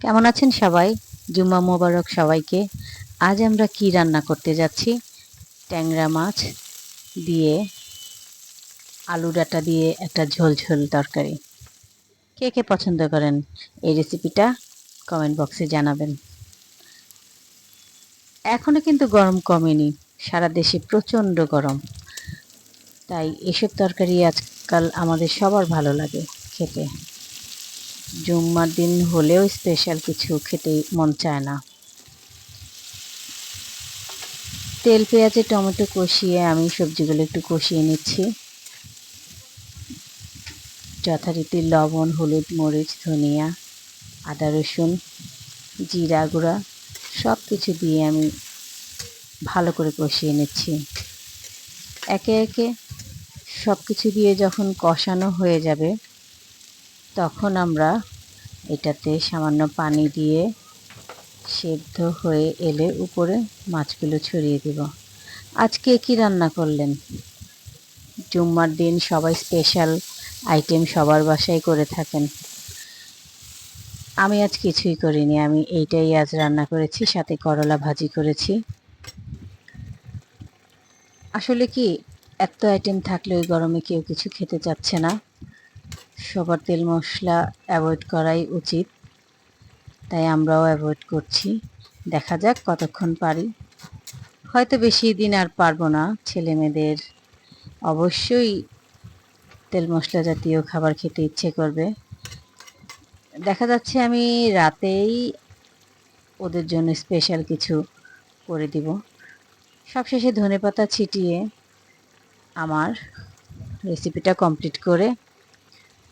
কেমন আছেন সবাই? জুম্মা মোবারক সবাইকে। আজ আমরা কি রান্না করতে যাচ্ছি? ট্যাংরা মাছ দিয়ে, আলু ডাটা দিয়ে একটা ঝোল ঝোল তরকারি। কে কে পছন্দ করেন এই রেসিপিটা কমেন্ট বক্সে জানাবেন। এখনও কিন্তু গরম কমেনি। সারা দেশে প্রচণ্ড গরম। তাই এসব তরকারি আজকাল আমাদের সবার ভালো লাগে খেতে। জুম্মার দিন হলেও স্পেশাল কিছু খেতে মন চায় না। তেল, পেঁয়াজে, টমেটো কষিয়ে আমি সবজিগুলো একটু কষিয়ে নিচ্ছি। যথারীতি লবণ, হলুদ, মরিচ, ধনিয়া, আদা, রসুন, জিরা গুঁড়া সব কিছু দিয়ে আমি ভালো করে কষিয়ে নিচ্ছি। একে একে সব কিছু দিয়ে যখন কষানো হয়ে যাবে তখন আমরা এটাতে সামান্য পানি দিয়ে সেদ্ধ হয়ে এলে উপরে মাছগুলো ছড়িয়ে দেব। আজকে কি রান্না করলেন? জুম্মার দিন সবাই স্পেশাল আইটেম সবার বাসায় করে থাকেন। আমি আজ কিছুই করিনি, আমি এইটাই আজ রান্না করেছি, সাথে করলা ভাজি করেছি। আসলে কি, এত আইটেম থাকলে ওই গরমে কেউ কিছু খেতে চাচ্ছে না? সবার তেল মশলা অ্যাভয়েড করাই উচিত। তাই আমরাও অ্যাভয়েড করছি। দেখা যাক কতক্ষণ পারি। হয়তো বেশি দিন আর পারব না ছেলে মেয়েদের অবশ্যই তেল মশলা জাতীয় খাবার খেতে ইচ্ছে করবে। দেখা যাচ্ছে আমি রাতেই ওদের জন্য স্পেশাল কিছু করে দিব। সবশেষে ধনেপাতা ছিটিয়ে আমার রেসিপিটা কমপ্লিট করে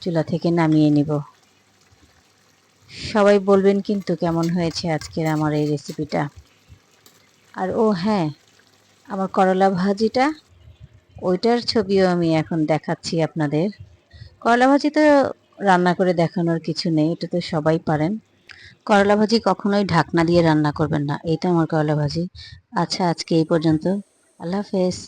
চুলা থেকে নামিয়ে নিব। সবাই বলবেন কিন্তু কেমন হয়েছে আজকের আমার এই রেসিপিটা। আর ও হ্যাঁ আমার করলা ভাজিটা, ওইটার ছবিও আমি এখন দেখাচ্ছি আপনাদের। করলা ভাজি তো রান্না করে দেখানোর কিছু নেই, এটা তো সবাই পারেন। করলা ভাজি কখনোই ঢাকনা দিয়ে রান্না করবেন না এই তো আমার করলা ভাজি। আচ্ছা আজকে এই পর্যন্ত। আল্লাহ হাফেজ।